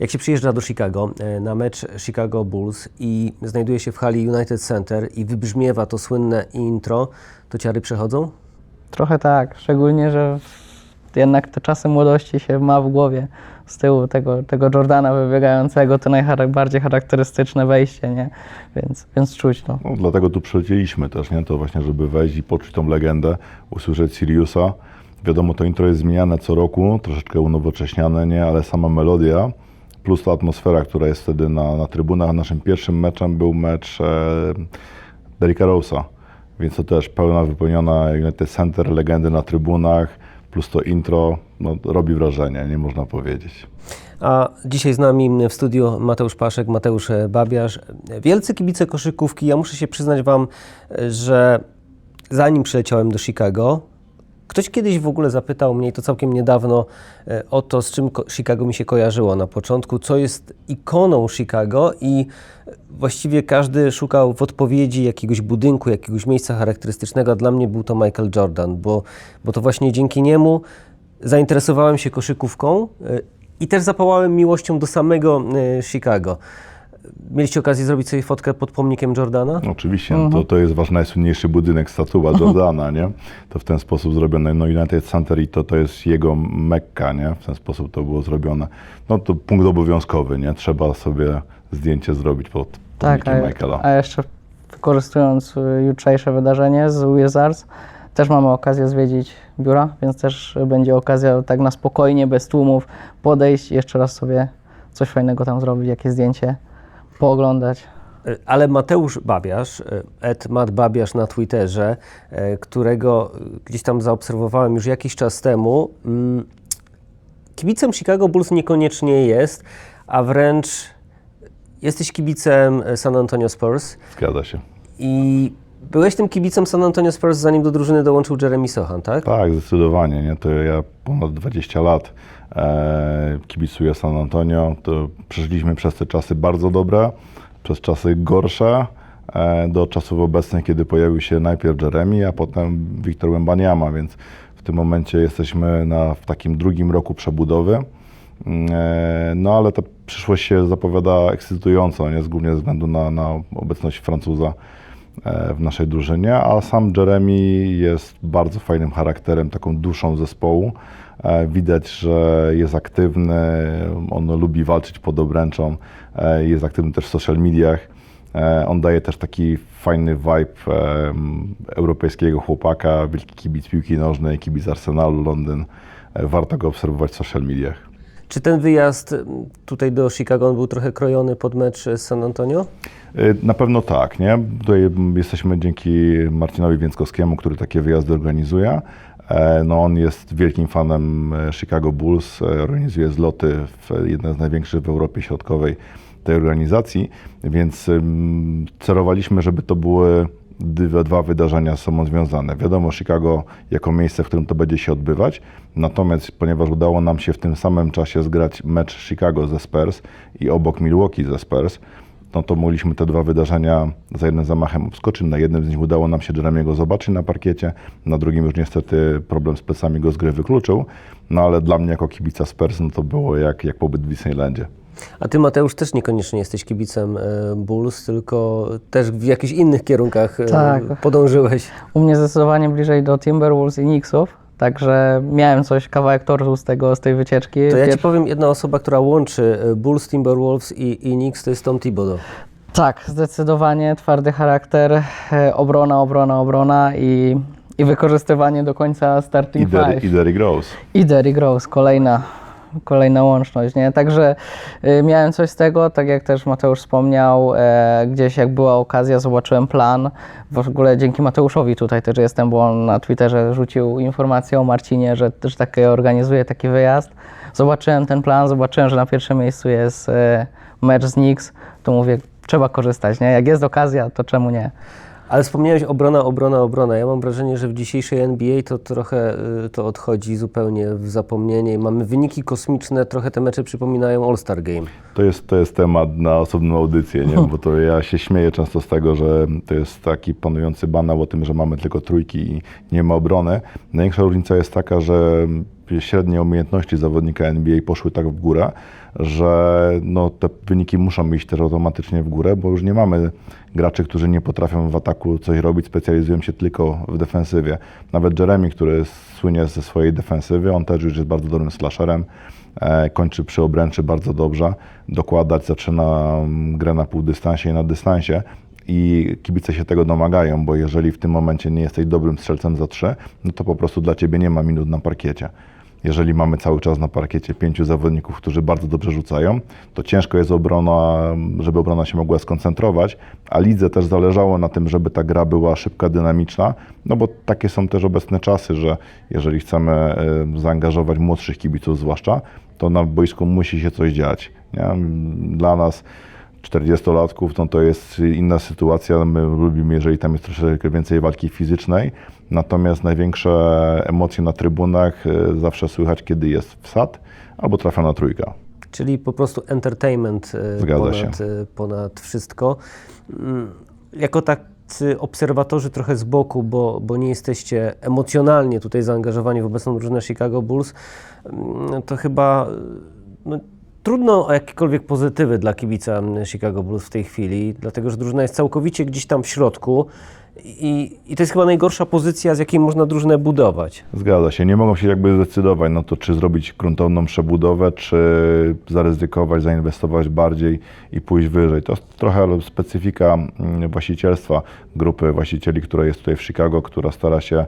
Jak się przyjeżdża do Chicago e, na mecz Chicago Bulls i znajduje się w hali United Center i wybrzmiewa to słynne intro, to ciary przechodzą? Trochę tak, szczególnie, że jednak te czasy młodości się ma w głowie z tyłu tego, tego Jordana wybiegającego, to najbardziej charakterystyczne wejście, nie? Więc, więc czuć to. No, dlatego tu przylecieliśmy też, nie? To właśnie, żeby wejść i poczuć tą legendę, usłyszeć Siriusa. Wiadomo, to intro jest zmieniane co roku, troszeczkę unowocześniane, nie? Ale sama melodia plus ta atmosfera, która jest wtedy na, na trybunach. Naszym pierwszym meczem był mecz e, Derricka Rose'a, więc to też pełna, wypełniona United Center, legendy na trybunach, plus to intro, no, robi wrażenie, nie można powiedzieć. A dzisiaj z nami w studiu Mateusz Paszek, Mateusz Babiarz. Wielcy kibice koszykówki. Ja muszę się przyznać Wam, że zanim przyleciałem do Chicago, ktoś kiedyś w ogóle zapytał mnie, i to całkiem niedawno, e, o to, z czym Chicago mi się kojarzyło na początku, co jest ikoną Chicago i właściwie każdy szukał w odpowiedzi jakiegoś budynku, jakiegoś miejsca charakterystycznego, dla mnie był to Michael Jordan, bo, bo to właśnie dzięki niemu zainteresowałem się koszykówką e, i też zapałałem miłością do samego e, Chicago. Mieliście okazję zrobić sobie fotkę pod pomnikiem Jordana? Oczywiście, no to, to jest wasz najsłynniejszy budynek, statua Jordana, nie? To w ten sposób zrobione. No United Center i to, to jest jego mekka, nie? W ten sposób to było zrobione. No to punkt obowiązkowy, nie? Trzeba sobie zdjęcie zrobić pod Tak, pomnikiem a, Michaela. a jeszcze wykorzystując y, jutrzejsze wydarzenie z Wizards, też mamy okazję zwiedzić biura, więc też będzie okazja tak na spokojnie, bez tłumów podejść i jeszcze raz sobie coś fajnego tam zrobić, jakieś zdjęcie, pooglądać. E, Ale Mateusz Babiarz, Ed Matt Babiarz na Twitterze, e, którego gdzieś tam zaobserwowałem już jakiś czas temu, mm, kibicem Chicago Bulls niekoniecznie jest, a wręcz jesteś kibicem e, San Antonio Spurs Zgadza się. i byłeś tym kibicem San Antonio Spurs zanim do drużyny dołączył Jeremy Sohan, tak? Tak, zdecydowanie. Nie? To ja ponad 20 lat kibicuję San Antonio. To przeżyliśmy przez te czasy bardzo dobre, przez czasy gorsze, e, do czasów obecnych, kiedy pojawił się najpierw Jeremy, a potem Wiktor Wembaniama, więc w tym momencie jesteśmy na, w takim drugim roku przebudowy. Mm, e, No ale ta przyszłość się zapowiada ekscytująco, nie? głównie ze względu na, na obecność Francuza e, w naszej drużynie, a sam Jeremy jest bardzo fajnym charakterem, taką duszą zespołu. E, Widać, że jest aktywny, on lubi walczyć pod obręczą, e, jest aktywny też w social mediach. E, On daje też taki fajny vibe europejskiego chłopaka, wielki kibic piłki nożnej, kibic Arsenalu Londyn. Warto go obserwować w social mediach. Czy ten wyjazd tutaj do Chicago był trochę krojony pod mecz z San Antonio? Na pewno tak, nie? Tutaj jesteśmy dzięki Marcinowi Więckowskiemu, który takie wyjazdy organizuje. E, No, on jest wielkim fanem e, Chicago Bulls, e, organizuje zloty w jednej z największych w Europie Środkowej tej organizacji, więc celowaliśmy, żeby to były dwa wydarzenia ze sobą związane. Wiadomo, Chicago jako miejsce, w którym to będzie się odbywać, natomiast ponieważ udało nam się w tym samym czasie zgrać mecz Chicago ze Spurs i obok Milwaukee ze Spurs, no to mogliśmy te dwa wydarzenia za jednym zamachem obskoczyć. Na jednym z nich udało nam się Jeremiego zobaczyć na parkiecie, na drugim już niestety problem z plecami go z gry wykluczył, no ale dla mnie jako kibica Spurs no to było jak, jak pobyt w Disneylandzie. A ty, Mateusz, też niekoniecznie jesteś kibicem e, Bulls, tylko też w jakichś innych kierunkach e, Tak. podążyłeś. U mnie zdecydowanie bliżej do Timberwolves i Knicksów, także miałem coś, kawałek tortu z, tego, z tej wycieczki. To ja ci powiem, jedna osoba, która łączy e, Bulls, Timberwolves i, i Knicks, to jest Tom Thibodeau. Tak, zdecydowanie twardy charakter, e, obrona, obrona, obrona i, i wykorzystywanie do końca I, starting Der, five. i Derrick Rose. I Derrick Rose, kolejna, kolejna łączność, nie? Także y, miałem coś z tego, tak jak też Mateusz wspomniał, e, gdzieś jak była okazja, zobaczyłem plan. W ogóle dzięki Mateuszowi tutaj też jestem, bo on na Twitterze rzucił informację o Marcinie, że też taki organizuje taki wyjazd. Zobaczyłem ten plan, zobaczyłem, że na pierwszym miejscu jest e, mecz z Knicks, to mówię, trzeba korzystać, nie? Jak jest okazja, to czemu nie? Ale wspomniałeś obrona, obrona, obrona. Ja mam wrażenie, że w dzisiejszej NBA to trochę y, to odchodzi zupełnie w zapomnienie. Mamy wyniki kosmiczne, trochę te mecze przypominają All-Star Game. To jest, to jest temat na osobną audycję, nie? bo to ja się śmieję często z tego, że to jest taki panujący banał o tym, że mamy tylko trójki i nie ma obrony. Największa różnica jest taka, że średnie umiejętności zawodnika NBA poszły tak w górę, że no, te wyniki muszą iść też automatycznie w górę, bo już nie mamy graczy, którzy nie potrafią w ataku coś robić, specjalizują się tylko w defensywie. Nawet Jeremy, który słynie ze swojej defensywy, on też już jest bardzo dobrym slasherem, e, kończy przy obręczy bardzo dobrze, dokładać, zaczyna mm, grę na półdystansie i na dystansie i kibice się tego domagają, bo jeżeli w tym momencie nie jesteś dobrym strzelcem za trzy, no to po prostu dla ciebie nie ma minut na parkiecie. Jeżeli mamy cały czas na parkiecie pięciu zawodników, którzy bardzo dobrze rzucają, to ciężko jest obrona, żeby obrona się mogła skoncentrować, a lidze też zależało na tym, żeby ta gra była szybka, dynamiczna, no bo takie są też obecne czasy, że jeżeli chcemy e, zaangażować młodszych kibiców zwłaszcza, to na boisku musi się coś dziać. Nie? Dla nas 40-latków, no to jest inna sytuacja. My lubimy, jeżeli tam jest troszeczkę więcej walki fizycznej. Natomiast największe emocje na trybunach e, zawsze słychać, kiedy jest wsad albo trafiona trójka. Czyli po prostu entertainment e, ponad, się. e, ponad wszystko. Mm, Jako tacy obserwatorzy trochę z boku, bo, bo nie jesteście emocjonalnie tutaj zaangażowani w obecną drużynę Chicago Bulls, mm, to chyba no, trudno o jakiekolwiek pozytywy dla kibica Chicago Bulls w tej chwili, dlatego że drużyna jest całkowicie gdzieś tam w środku i, i to jest chyba najgorsza pozycja, z jakiej można drużynę budować. Zgadza się. Nie mogą się jakby zdecydować na to, czy zrobić gruntowną przebudowę, czy zaryzykować, zainwestować bardziej i pójść wyżej. To jest trochę specyfika mm, właścicielstwa grupy właścicieli, która jest tutaj w Chicago, która stara się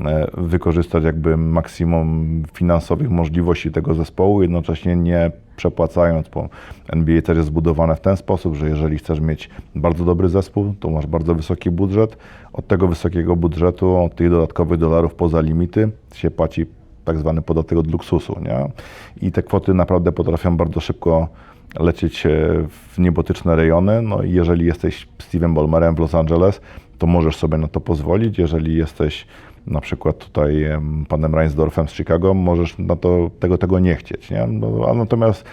e, wykorzystać jakby maksimum finansowych możliwości tego zespołu, jednocześnie nie przepłacając, bo NBA też jest zbudowane w ten sposób, że jeżeli chcesz mieć bardzo dobry zespół, to masz bardzo wysoki budżet. Od tego wysokiego budżetu, od tych dodatkowych dolarów poza limity się płaci tak zwany podatek od luksusu. Nie? I te kwoty naprawdę potrafią bardzo szybko lecieć e, w niebotyczne rejony. No i jeżeli jesteś Steven Ballmerem w Los Angeles, to możesz sobie na to pozwolić. Jeżeli jesteś na przykład tutaj em, panem Reinsdorfem z Chicago, możesz na to, tego, tego nie chcieć. Nie? No, a natomiast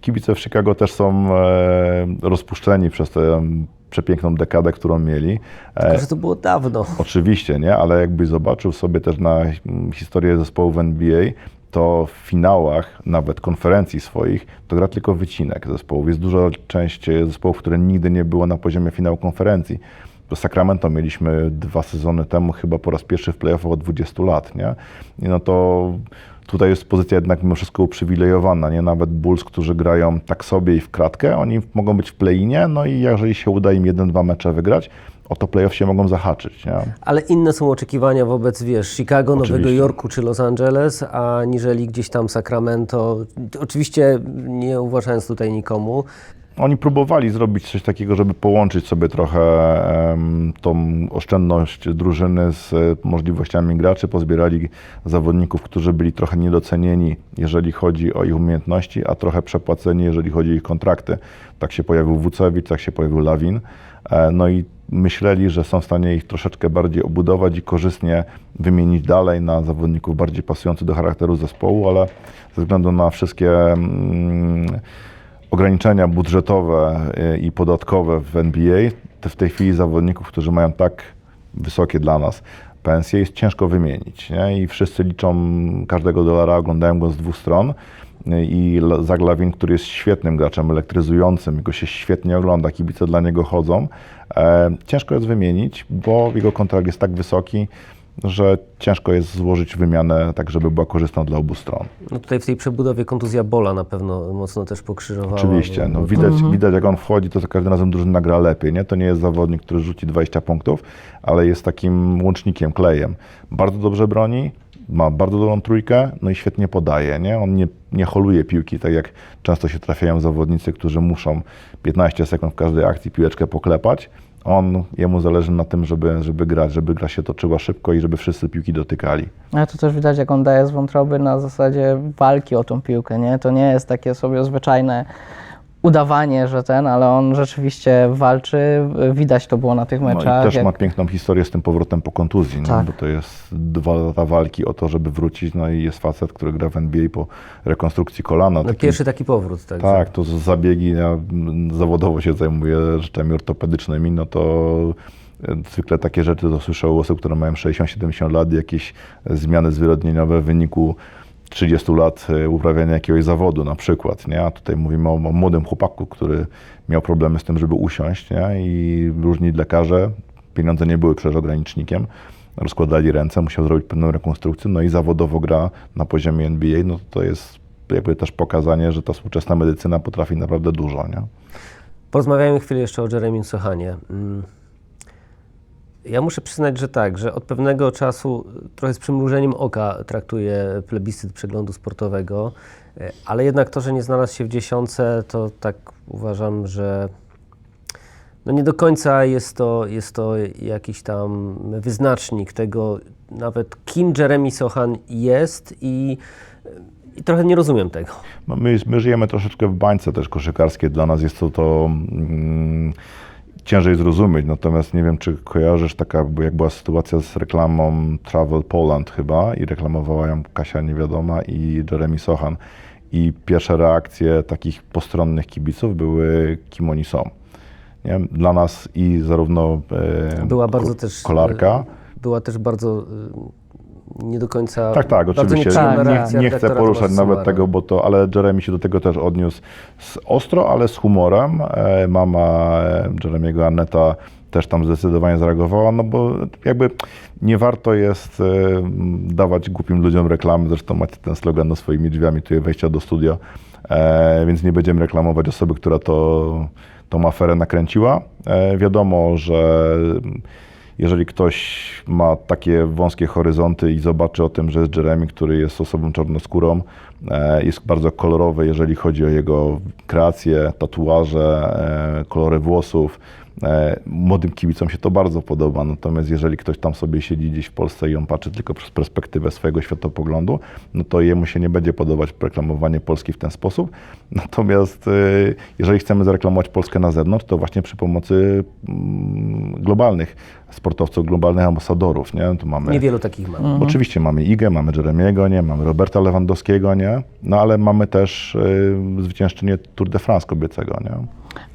kibice w Chicago też są e, rozpuszczeni przez tę em, przepiękną dekadę, którą mieli. E, Tylko, że to było dawno. Oczywiście, nie? Ale jakbyś zobaczył sobie też na historię zespołów NBA, to w finałach, nawet konferencji swoich, to gra tylko wycinek zespołów. Jest duża część zespołów, które nigdy nie było na poziomie finału konferencji. Do Sacramento mieliśmy dwa sezony temu, chyba po raz pierwszy w playoffach od 20 lat, nie? I no to tutaj jest pozycja jednak mimo wszystko uprzywilejowana, nie? Nawet Bulls, którzy grają tak sobie i w kratkę, oni mogą być w play-inie, no i jeżeli się uda im jeden, dwa mecze wygrać, o to playoff się mogą zahaczyć, nie? Ale inne są oczekiwania wobec, wiesz, Chicago, Nowego Oczywiście. Jorku czy Los Angeles, aniżeli gdzieś tam Sacramento. Oczywiście nie uważając tutaj nikomu. Oni próbowali zrobić coś takiego, żeby połączyć sobie trochę tą oszczędność drużyny z e, możliwościami graczy. Pozbierali zawodników, którzy byli trochę niedocenieni, jeżeli chodzi o ich umiejętności, a trochę przepłaceni, jeżeli chodzi o ich kontrakty. Tak się pojawił Wucewicz, tak się pojawił Lawin. E, No i myśleli, że są w stanie ich troszeczkę bardziej obudować i korzystnie wymienić dalej na zawodników bardziej pasujących do charakteru zespołu, ale ze względu na wszystkie mm, ograniczenia budżetowe y, i podatkowe w NBA, w tej chwili zawodników, którzy mają tak wysokie dla nas pensje, jest ciężko wymienić. Nie? I wszyscy liczą każdego dolara, oglądają go z dwóch stron. I Lavin, który jest świetnym graczem, elektryzującym, jego się świetnie ogląda, kibice dla niego chodzą. E, ciężko jest wymienić, bo jego kontrakt jest tak wysoki, że ciężko jest złożyć wymianę tak, żeby była korzystna dla obu stron. No tutaj w tej przebudowie kontuzja Bola na pewno mocno też pokrzyżowała. Oczywiście, no, widać, widać jak on wchodzi, to za każdym razem drużyna gra lepiej. Nie? To nie jest zawodnik, który rzuci 20 punktów, ale jest takim łącznikiem, klejem. Bardzo dobrze broni, ma bardzo dobrą trójkę, no i świetnie podaje. Nie? On nie, nie holuje piłki, tak jak często się trafiają zawodnicy, którzy muszą 15 sekund w każdej akcji piłeczkę poklepać. On, jemu zależy na tym, żeby, żeby grać, żeby gra się toczyła szybko i żeby wszyscy piłki dotykali. Ale to też widać, jak on daje z wątroby na zasadzie walki o tą piłkę, nie? To nie jest takie sobie zwyczajne udawanie, że ten, ale on rzeczywiście walczy. Widać to było na tych No i meczach. też jak- ma piękną historię z tym powrotem po kontuzji? Tak. bo to jest dwa lata walki o to, żeby wrócić, no i jest facet, który gra w NBA po rekonstrukcji kolana. No, Takim- pierwszy taki powrót. Tak, tak, to z- zabiegi, ja zawodowo się zajmuję rzeczami ortopedycznymi, no to e, zwykle takie rzeczy to słyszę u osób, które mają 60-70 lat, jakieś zmiany zwyrodnieniowe w wyniku 30 lat e, uprawiania jakiegoś zawodu na przykład, nie? A tutaj mówimy o, o młodym chłopaku, który miał problemy z tym, żeby usiąść, nie? I różni lekarze, pieniądze nie były przecież ogranicznikiem, rozkładali ręce, musiał zrobić pewną rekonstrukcję, no i zawodowo gra na poziomie NBA, no to, jest jakby też pokazanie, że ta współczesna medycyna potrafi naprawdę dużo, nie? Porozmawiajmy chwilę jeszcze o Jeremim Sochanie. Ja muszę przyznać, że tak, że od pewnego czasu y, trochę z przymrużeniem oka traktuję plebiscyt przeglądu sportowego, y, ale jednak to, że nie znalazł się w dziesiątce, to tak uważam, że no nie do końca jest to, jest to jakiś tam wyznacznik tego, nawet kim Jeremy Sochan jest i, i trochę nie rozumiem tego. No my, my żyjemy troszeczkę w bańce też koszykarskiej. Dla nas jest to, to mm, ciężej zrozumieć. Natomiast nie wiem, czy kojarzysz taka, bo jak była sytuacja z reklamą Travel Poland chyba i reklamowała ją Kasia Niewiadoma i Jeremy Sochan. I pierwsze reakcje takich postronnych kibiców były kim oni są. Nie? Dla nas i zarówno e, Była bardzo ko- też. kolarka, y, Była też bardzo y, nie do końca. Tak, tak, oczywiście. Tak, nie, nie chcę poruszać nawet tego, bo to, ale Jeremy się do tego też odniósł z ostro, ale z humorem. E, Mama e, Jeremiego, Aneta, też tam zdecydowanie zareagowała, no bo jakby nie warto jest e, dawać głupim ludziom reklamy, zresztą macie ten slogan no swoimi drzwiami, tu jest wejścia do studia, więc nie będziemy reklamować osoby, która to, tą aferę nakręciła. Wiadomo, że jeżeli ktoś ma takie wąskie horyzonty i zobaczy o tym, że jest Jeremy, który jest osobą czarnoskórą, e, jest bardzo kolorowy, jeżeli chodzi o jego kreacje, tatuaże, e, kolory włosów. E, Młodym kibicom się to bardzo podoba, natomiast jeżeli ktoś tam sobie siedzi gdzieś w Polsce i on patrzy tylko przez perspektywę swojego światopoglądu, no to jemu się nie będzie podobać reklamowanie Polski w ten sposób. Natomiast e, jeżeli chcemy zareklamować Polskę na zewnątrz, to właśnie przy pomocy mm, globalnych sportowców, globalnych ambasadorów, nie? Tu mamy Niewielu takich ma. Oczywiście mamy Igę, mamy Jeremiego, nie? mamy Roberta Lewandowskiego, nie? No ale mamy też y, zwyciężczynię Tour de France kobiecego, nie?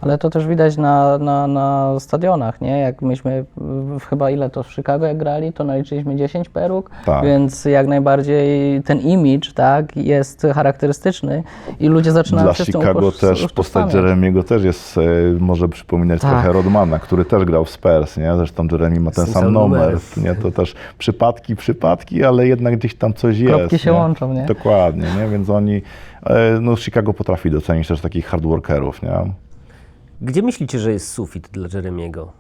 Ale to też widać na, na, na stadionach, nie? Jak myśmy w, chyba ile to w Chicago jak grali, to naliczyliśmy 10 peruk, Tak. więc jak najbardziej ten image, tak, jest charakterystyczny i ludzie zaczynają Dla się z tym Chicago też postać. Jeremiego też jest, e, może przypominać Tak. trochę Rodmana, który też grał w Spurs, nie? Zresztą Jeremy ma ten sam samym numer, nie? To też przypadki, przypadki, ale jednak gdzieś tam coś jest. Kropki się nie? łączą, nie? Dokładnie, nie? Więc oni, e, no Chicago potrafi docenić też takich hardworkerów, nie? Gdzie myślicie, że jest sufit dla Jeremiego?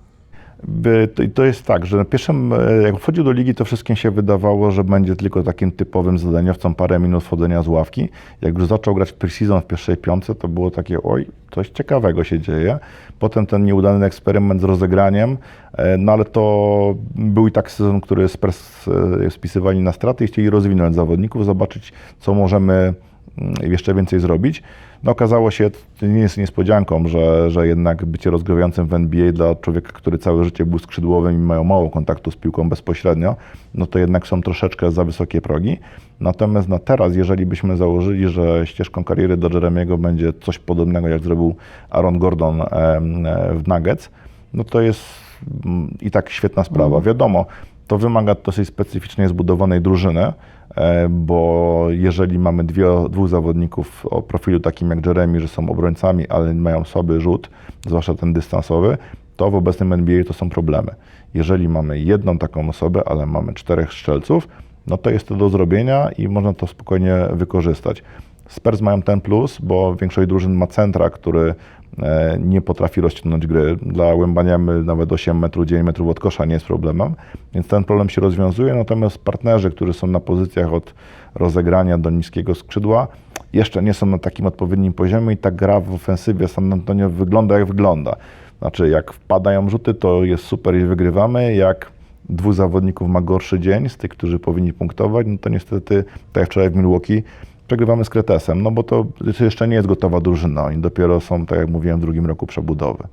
To, jest tak, że na pierwszym, e, jak wchodził do ligi, to wszystkim się wydawało, że będzie tylko takim typowym zadaniowcem, parę minut wchodzenia z ławki. Jak już zaczął grać pre-season w pierwszej piątce, to było takie, oj, coś ciekawego się dzieje. Potem ten nieudany eksperyment z rozegraniem, e, no ale to był i tak sezon, który Spurs e, spisywali na straty i chcieli rozwinąć zawodników, zobaczyć, co możemy mm, jeszcze więcej zrobić. No okazało się, to nie jest niespodzianką, że, że jednak bycie rozgrywającym w NBA dla człowieka, który całe życie był skrzydłowym i mają mało kontaktu z piłką bezpośrednio, no to jednak są troszeczkę za wysokie progi. Natomiast na teraz, jeżeli byśmy założyli, że ścieżką kariery do Jeremiego będzie coś podobnego, jak zrobił Aaron Gordon e, w Nuggets, no to jest mm, i tak świetna sprawa. Wiadomo, to wymaga dosyć specyficznie zbudowanej drużyny, e, bo jeżeli mamy dwie, dwóch zawodników o profilu takim jak Jeremy, że są obrońcami, ale mają słaby rzut, zwłaszcza ten dystansowy, to w obecnym NBA to są problemy. Jeżeli mamy jedną taką osobę, ale mamy czterech strzelców, no to jest to do zrobienia i można to spokojnie wykorzystać. Spurs mają ten plus, bo większość drużyn ma centra, który e, nie potrafi rozciągnąć gry. Dla Łębaniamy nawet 8 metrów, 9 metrów od kosza nie jest problemem, więc ten problem się rozwiązuje, natomiast partnerzy, którzy są na pozycjach od rozegrania do niskiego skrzydła, jeszcze nie są na takim odpowiednim poziomie i ta gra w ofensywie San Antonio wygląda jak wygląda. Znaczy, jak wpadają rzuty, to jest super i wygrywamy, jak dwóch zawodników ma gorszy dzień z tych, którzy powinni punktować, no to niestety, tak jak wczoraj w Milwaukee, przegrywamy z Kretesem, no bo to jeszcze nie jest gotowa drużyna. Oni dopiero są, tak jak mówiłem, w drugim roku przebudowy.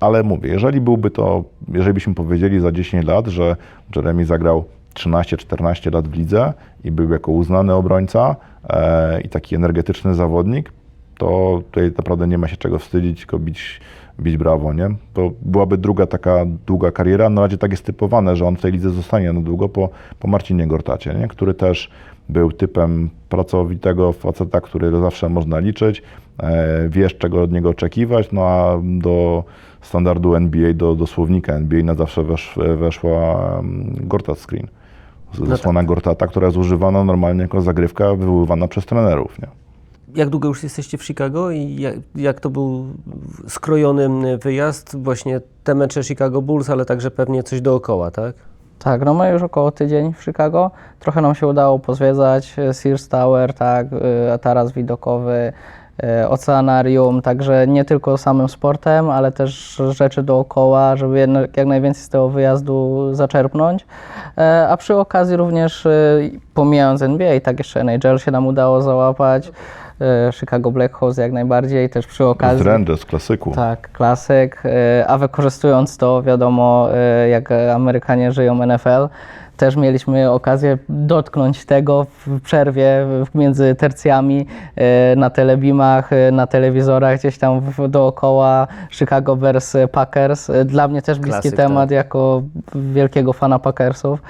Ale mówię, jeżeli byłby to, jeżeli byśmy powiedzieli za 10 lat, że Jeremy zagrał 13-14 lat w lidze i był jako uznany obrońca e, i taki energetyczny zawodnik, to tutaj naprawdę nie ma się czego wstydzić, tylko bić, bić brawo, nie? To byłaby druga taka długa kariera, na razie tak jest typowane, że on w tej lidze zostanie na długo po, po Marcinie Gortacie, nie? który też był typem pracowitego faceta, który zawsze można liczyć, e, wiesz czego od niego oczekiwać, no a do standardu NBA, do, do słownika NBA na zawsze wesz, weszła mm, Gortat Screen. Zasłona Gortata, która jest używana normalnie jako zagrywka wywoływana przez trenerów. Nie? Jak długo już jesteście w Chicago i jak, jak to był skrojony wyjazd? Właśnie te mecze Chicago Bulls, ale także pewnie coś dookoła, tak? Tak, no my już około tydzień w Chicago. Trochę nam się udało pozwiedzać e, Sears Tower, tak, e, taras widokowy, oceanarium, także nie tylko samym sportem, ale też rzeczy dookoła, żeby jak najwięcej z tego wyjazdu zaczerpnąć. E, A przy okazji również, e, pomijając NBA, tak jeszcze NHL się nam udało załapać, e, Chicago Blackhawks jak najbardziej, też przy Z okazji. Rangers, klasyku. Tak, klasyk. e, A wykorzystując to, wiadomo, e, jak Amerykanie żyją NFL, też mieliśmy okazję dotknąć tego w przerwie między tercjami e, na telebimach, e, na telewizorach, gdzieś tam dookoła Chicago Bears e, Packers. Dla mnie też bliski Klasyk, temat tak. jako wielkiego fana Packersów.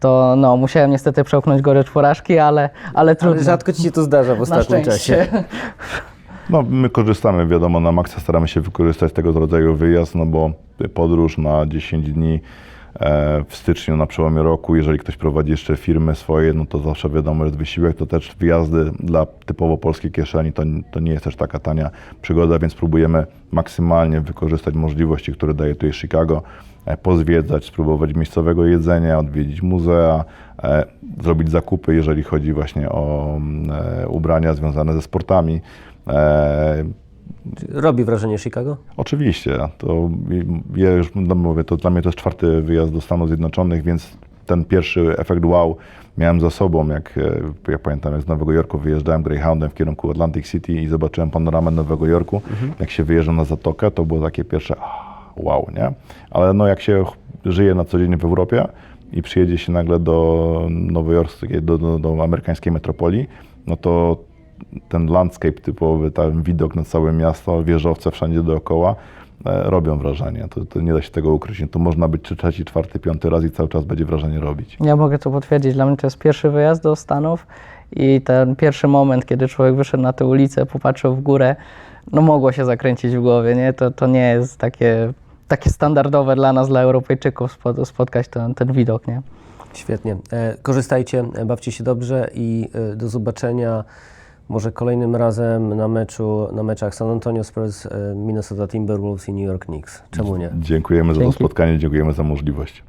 To no, musiałem niestety przełknąć gorycz porażki, ale, ale trudno. Ale rzadko ci się to zdarza w ostatnim czasie. No, my korzystamy, wiadomo, na maksa staramy się wykorzystać tego rodzaju wyjazd, no bo podróż na 10 dni w styczniu na przełomie roku, jeżeli ktoś prowadzi jeszcze firmy swoje, no to zawsze wiadomo, jest wysiłek, to też wyjazdy dla typowo polskiej kieszeni, to, to nie jest też taka tania przygoda, więc próbujemy maksymalnie wykorzystać możliwości, które daje tutaj Chicago, e, pozwiedzać, spróbować miejscowego jedzenia, odwiedzić muzea, e, zrobić zakupy, jeżeli chodzi właśnie o mm, e, ubrania związane ze sportami. E, Robi wrażenie Chicago? Oczywiście, to ja już no mówię, to dla mnie to jest czwarty wyjazd do Stanów Zjednoczonych, więc ten pierwszy efekt wow miałem za sobą, jak e, ja pamiętam, jak z Nowego Jorku wyjeżdżałem Greyhoundem w kierunku Atlantic City i zobaczyłem panoramę Nowego Jorku, jak się wyjeżdża na Zatokę, to było takie pierwsze ah, wow, nie? Ale no jak się żyje na co dzień w Europie i przyjedzie się nagle do nowojorskiej, do, do, do amerykańskiej metropolii, no to ten landscape typowy, ten widok na całe miasto, wieżowce wszędzie dookoła e, robią wrażenie. To, to nie da się tego ukryć. To można być czy trzeci, czwarty, piąty raz i cały czas będzie wrażenie robić. Ja mogę to potwierdzić. Dla mnie to jest pierwszy wyjazd do Stanów i ten pierwszy moment, kiedy człowiek wyszedł na tę ulicę, popatrzył w górę, no mogło się zakręcić w głowie, nie? To, to nie jest takie, takie standardowe dla nas, dla Europejczyków spot, spotkać ten, ten widok, nie? Świetnie. E, Korzystajcie, bawcie się dobrze i e, do zobaczenia może kolejnym razem na meczu, na meczach San Antonio Spurs, e, Minnesota Timberwolves i New York Knicks. Czemu nie? Dziękujemy za to Dzięki. spotkanie, dziękujemy za możliwość.